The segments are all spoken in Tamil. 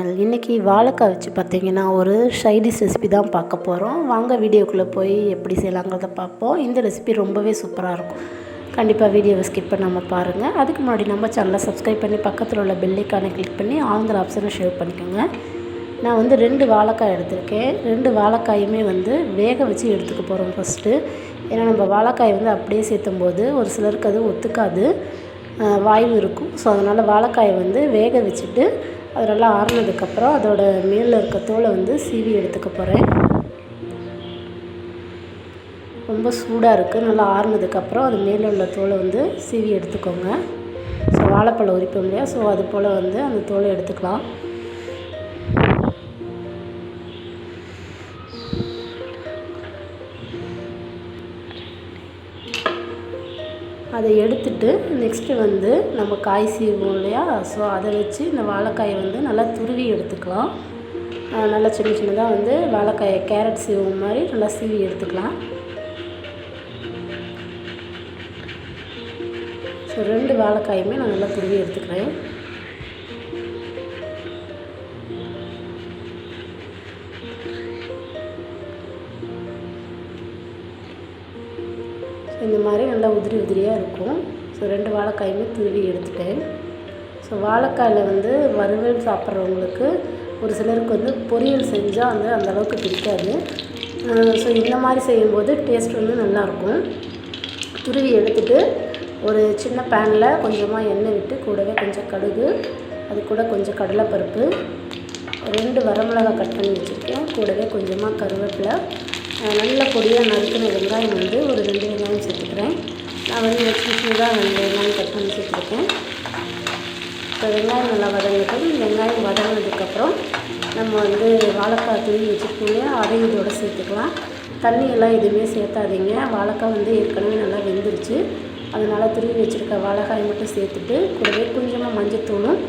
இன்றைக்கி வாழைக்காய் வச்சு பார்த்தீங்கன்னா ஒரு சைடிஷ் ரெசிபி தான் பார்க்க போகிறோம் வாங்க வீடியோக்குள்ளே போய் எப்படி செய்யலாங்கிறத பார்ப்போம். இந்த ரெசிபி ரொம்பவே சூப்பராக இருக்கும். கண்டிப்பாக வீடியோவை ஸ்கிப் பண்ணாமல் பாருங்கள் அதுக்கு முன்னாடி நம்ம சேனலை சப்ஸ்கிரைப் பண்ணி பக்கத்தில் உள்ள பெல்லைக்கானை கிளிக் பண்ணி ஆங்கிற ஆப்ஷனை ஷேர் பண்ணிக்கோங்க. நான் வந்து ரெண்டு வாழைக்காய் எடுத்திருக்கேன். ரெண்டு வாழைக்காயுமே வந்து வேக வச்சு எடுத்துக்க போகிறோம் ஃபஸ்ட்டு ஏன்னா நம்ம வாழைக்காய் வந்து அப்படியே சேர்த்தும் போது ஒரு சிலருக்கு அது ஒத்துக்காது. வாய்வு இருக்கும். ஸோ அதனால் வாழைக்காயை வந்து வேக வச்சுட்டு அது நல்லா ஆறுனதுக்கப்புறம் அதோட மேலே இருக்க தோலை வந்து சீவி எடுத்துக்க போகிறேன் ரொம்ப சூடாக இருக்குது நல்லா ஆறுனதுக்கப்புறம் அது மேலே உள்ள தோலை வந்து சீவி எடுத்துக்கோங்க. ஸோ வாழைப்பழம் உரிப்போம் இல்லையா? ஸோ அது போல் வந்து அந்த தோலை எடுத்துக்கலாம். அதை எடுத்துட்டு நெக்ஸ்ட்டு வந்து நம்ம காய் சீவோம் இல்லையா? ஸோ அதை வச்சு இந்த வாழைக்காயை வந்து நல்லா துருவி எடுத்துக்கலாம். நல்லா சின்ன சின்னதாக வந்து வாழைக்காயை கேரட் சீவும் மாதிரி நல்லா சீவி எடுத்துக்கலாம். ஸோ ரெண்டு வாழைக்காயுமே நான் நல்லா துருவி எடுத்துக்கிறேன். இந்த மாதிரி நல்லா உதிரி உதிரியாக இருக்கும். ஸோ ரெண்டு வாழைக்காயுமே துருவி எடுத்துட்டேன். ஸோ வாழைக்காயில் வந்து வறுவல் சாப்பிட்றவங்களுக்கு ஒரு சிலருக்கு வந்து பொரியல் செஞ்சால் வந்து அந்தளவுக்கு பிடிக்காது. ஸோ இந்த மாதிரி செய்யும்போது டேஸ்ட் வந்து நல்லாயிருக்கும். துருவி எடுத்துகிட்டு ஒரு சின்ன பேனில் கொஞ்சமாக எண்ணெய் விட்டு கூடவே கொஞ்சம் கடுகு அது கூட கொஞ்சம் கடலைப்பருப்பு ரெண்டு வரமிளகா கட் பண்ணி வச்சுருக்கேன். கூடவே கொஞ்சமாக கருவேப்பிலை நல்ல பொடியாக நறுக்கின வெங்காயம் வந்து ஒரு ரெண்டு வெங்காயம் சேர்த்துக்கிறேன். நான் வந்து சின்ன தான் ரெண்டு வெங்காயம் கட் பண்ணி சேர்த்துருக்கேன். இப்போ வெங்காயம் நல்லா வதங்கட்டும் வெங்காயம் வதங்கினதுக்கப்புறம் நம்ம வந்து வாழைக்காய் துணி வச்சுருக்கோங்க அதையும் இதோட சேர்த்துக்கலாம். தண்ணி எல்லாம் எதுவுமே சேர்த்தாதீங்க வாழைக்காய் வந்து ஏற்கனவே நல்லா வெந்துருச்சு. அதனால் துருவி வச்சுருக்க வாழைக்காய் மட்டும் சேர்த்துட்டு கூடவே கொஞ்சமாக மஞ்சத்தூளும்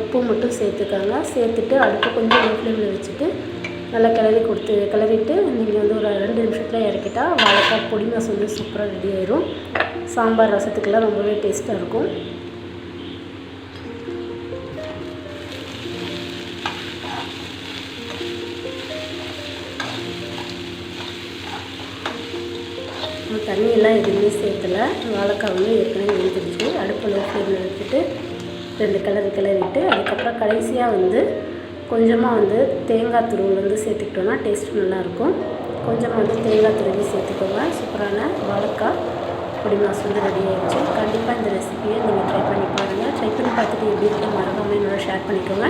உப்பு மட்டும் சேர்த்துக்காங்க. சேர்த்துட்டு அடுப்பு கொஞ்சம் ஃப்ளேமில் வச்சுட்டு நல்லா கிளறி கொடுத்து கிளறிட்டு நீங்கள் வந்து ஒரு ரெண்டு நிமிஷத்தில் இறக்கிட்டால் வாழைக்காய் பொடி மாசம் வந்து சூப்பராக ரெடி ஆயிரும். சாம்பார் ரசத்துக்கெல்லாம் ரொம்பவே டேஸ்ட்டாக இருக்கும். தண்ணியெல்லாம் எதுவுமே சேர்த்தலை வாழைக்காய் வந்து ஏற்கனவே வெந்துருச்சு அடுப்பில் ஃப்ளேமில் வச்சுட்டு ரெண்டு கலர் கிளறிட்டு அதுக்கப்புறம் கடைசியாக வந்து கொஞ்சமாக வந்து தேங்காய் துருவல் வந்து சேர்த்துக்கிட்டோன்னா டேஸ்ட் நல்லாயிருக்கும். கொஞ்சமாக வந்து தேங்காய் துருவி சேர்த்துக்கோங்க. சூப்பரான வாழைக்காய் பொடி மாஸ் வந்து ரெடி ஆகிடுச்சு கண்டிப்பாக இந்த ரெசிபியை நீங்கள் ட்ரை பண்ணி பாருங்கள் ட்ரை பண்ணி பார்த்துட்டு எப்படி இருக்க மறக்காமல் என்னோட ஷேர் பண்ணிக்கோங்க.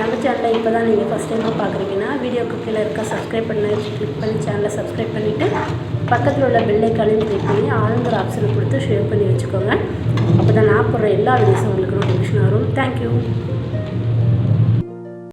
நம்ம சேனலில் இப்போ தான் நீங்கள் ஃபஸ்ட் டைமாக பார்க்குறீங்கன்னா வீடியோக்கு கீழே இருக்க சப்ஸ்கிரைப் பண்ண கிளிக் பண்ணி சேனலை சப்ஸ்கிரைப் பண்ணிவிட்டு பக்கத்தில் உள்ள பெல்லைக்கானையும் கிளிக் பண்ணி ஆளுங்கிற ஆப்ஷனை கொடுத்து ஷேர் பண்ணி வச்சுக்கோங்க. அப்போ தான் நான் போடுற எல்லா வீடியோஸும் உங்களுக்கு நோட்டிஃபிகேஷன் வரும். தேங்க்யூ